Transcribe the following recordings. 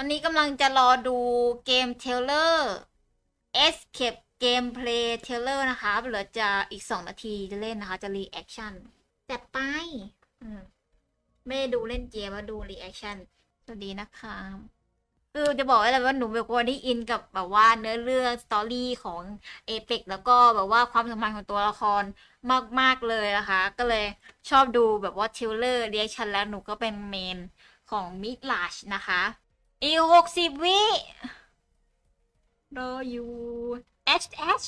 อันนี้กำลังจะรอดูเกมเทเลอร์ Escape Gameplay t a i l e r นะคะเหลือจะอีกสองนาทีจะเล่นนะคะ จะรีแอคชั่นแต่ไปมไม่ได้ดูเล่นเกมมาดูรีแอคชั่นสวัสดีนะคะคือจะบอกไว้เลยว่าหนูเป็นคนที่อินกับแบบว่าเนื้อเรื่องสตอรี่ของเอ e กแล้วก็แบบว่าความสัมพันธ์ของตัวละครมาก ๆ เลยนะคะ ก็เลยชอบดูแบบว่าเทเลอร์รีแอคชั่นแล้วหนูก็เป็นเมนของมิดลาชนะคะ อีกหกสิบวิรออยู่ H H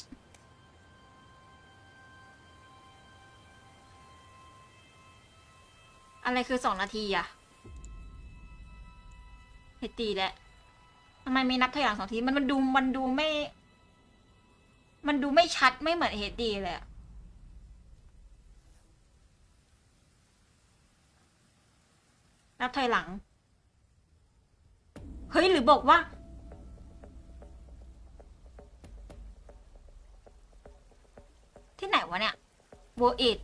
อะไรคือสองนาทีอะเฮดตีแหละทำไมมีนับถอยหลังสองทีมันมันดูมันดูไม่ มันดูไม่ชัดไม่เหมือนเฮดดีเลยอะนับถอยหลัง เฮ้ยหรือบอกว่า ที่ไหนวะเนี่ยโวอิด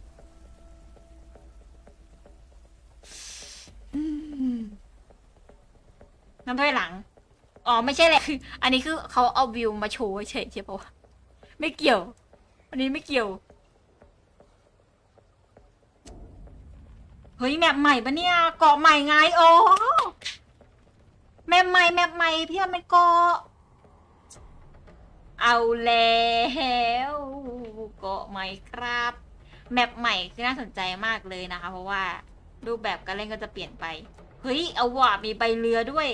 น้ำถ้วยหลัง อ๋อ ไม่ใช่แหละคืออันนี้คือเขาเอาวิวมาโชว์เฉยใช่ปะไม่เกี่ยว อันนี้ไม่เกี่ยว เฮ้ยแมปใหม่ปะเนี่ย เกาะใหม่ไง โอ๋อ แมปใหม่แมปใหม่พี่มันก็เอาแล้วเกาะใหม่ครับ แมปใหม่คือน่าสนใจมากเลยนะคะ เพราะว่ารูปแบบการเล่นก็จะเปลี่ยนไป เฮ้ยเอาว่ะมีใบเรือด้วย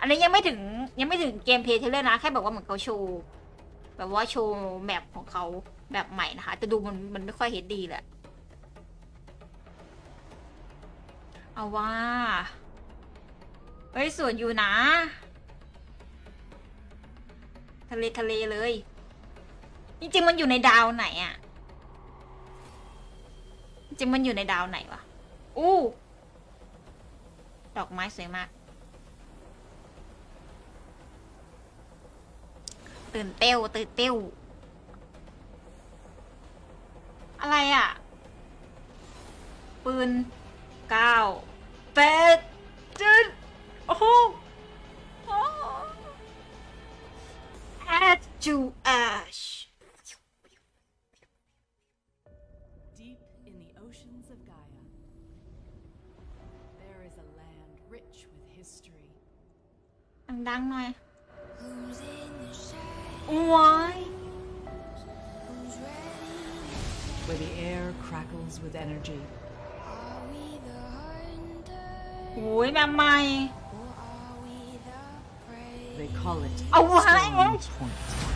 อันนี้ยังไม่ถึงยังไม่ถึงเกมเพลย์เทเลอร์นะแค่แบบว่าเหมือนเขาโชว์แบบว่าโชว์แมปของเขาแบบใหม่นะคะแต่ดูมันมันไม่ค่อยเห็นดีแหละเอาว่า เฮ้ยสวนอยู่นะทะเลทะเลเลยจริงๆมันอยู่ในดาวไหนอะจริงมันอยู่ในดาวไหนวะอู้ดอกไม้สวยมาก ตื่นเต้วตื่นเต้วอะไรอะปืนเก้าแปด to ash Deep in the oceans of Gaia, there is a land rich with history. ดังๆหน่อยว้าย Where the air crackles with energy. โอ้ยแบบใหม่ They call it Oh, what? Storm Point.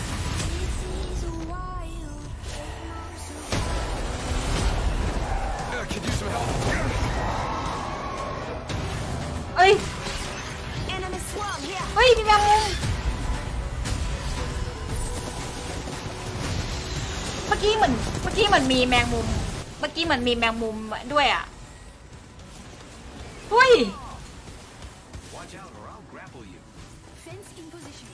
มื่อกี้เหมือนเมื่อกี้เหมือนมีแมงมุม เมื่อกี้เหมือนมีแมงมุมด้วยอะเฮ้ย Watch out or I'll grapple you. Fence in position.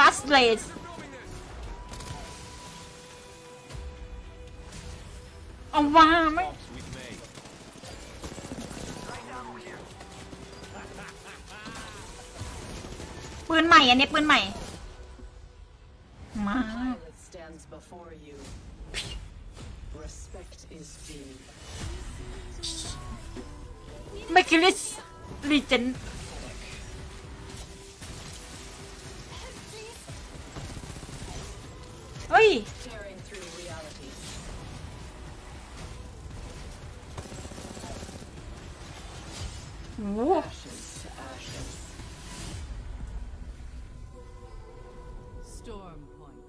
last place เอา ปืนใหม่อันนี้ปืนใหม่ มา Pilot stands before you. Respect is due. ไมคิลิสลีเจนเฮ้ย Tearing through reality. โอ้โห Ashes to ashes. Storm Point.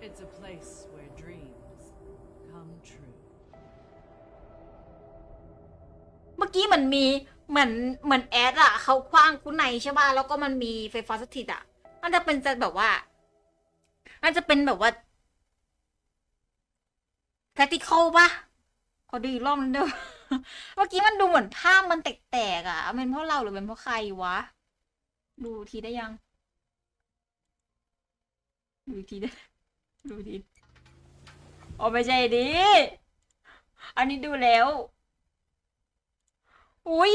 It's a place where dreams come true. เมื่อกี้เหมือนมีเหมือนเหมือนแอดอะเขาคว้างคุณในใช่ป่ะแล้วก็มันมีไฟฟ้าสถิตอะมันจะเป็นจะแบบว่ามันจะเป็นแบบว่า practical ปะขอดูอีกรอบนึงเด้อเมื่อกี้มันดูเหมือนภาพมันแตกๆอะเป็นเพราะเราหรือเป็นเพราะใครวะ ดูทีได้ยัง ดูทีได้ดูทีอ๋อไม่ใช่ดิ อันนี้ดูแล้ว อุ้ย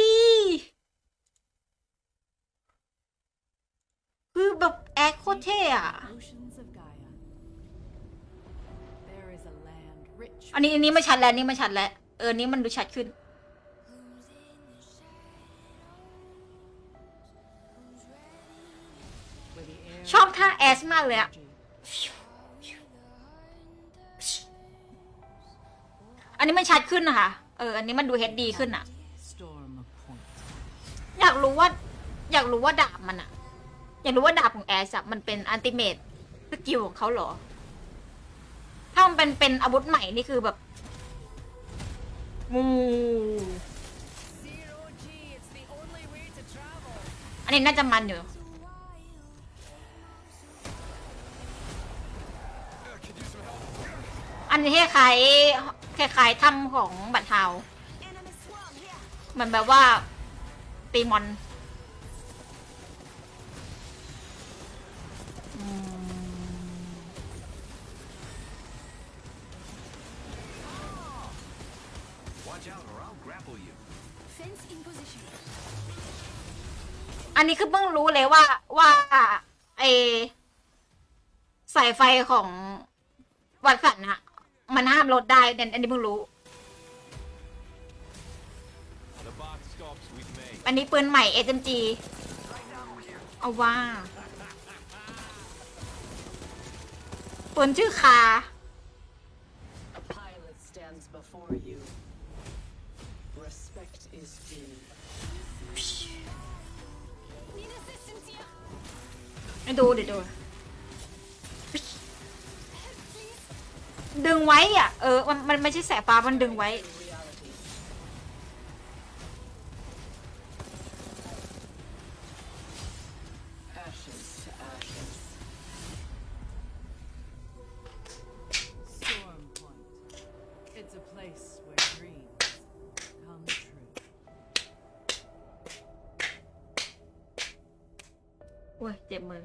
คือแบบแอคโคเท่อะอันนี้อันนี้มันชัดแล้วนี่มันชัดแล้ว เออ นี้มันดูชัดขึ้น ชอบท่าแอสมากเลยอะ อันนี้มันชัดขึ้นนะคะ เออ อันนี้มันดูเฮดดีขึ้นอะ storm point. อยากรู้ว่า อยากรู้ว่าดาบมันอะอยากรู้ว่าดาบของแอสอะมันเป็นอันติเมตสกิลของเขาเหรอ ถ้ามันเป็นเป็นอาวุธใหม่นี่คือแบบงู Zero G, it's the only way to travel. อันนี้น่าจะมันอยู่ อันนี้คล้ายคล้ายๆถ้ำของบัตรเทาเหมือนแบบว่าตีมอนอันนี้คือเพิ่งรู้เลยว่าว่าไอสายไฟของวัดฝันอะ มันห้ามรถได้เนี่อันนี้เพิงรู้ อันนี้ปืนใหม่ SMG เอาว่า ปืนชื่อคาดูเดี๋ยวดู ดึงไว้อะ เออ มันมันไม่ใช่แสบปลา มันดึงไว้ It's โอ้ยเจ็บมือ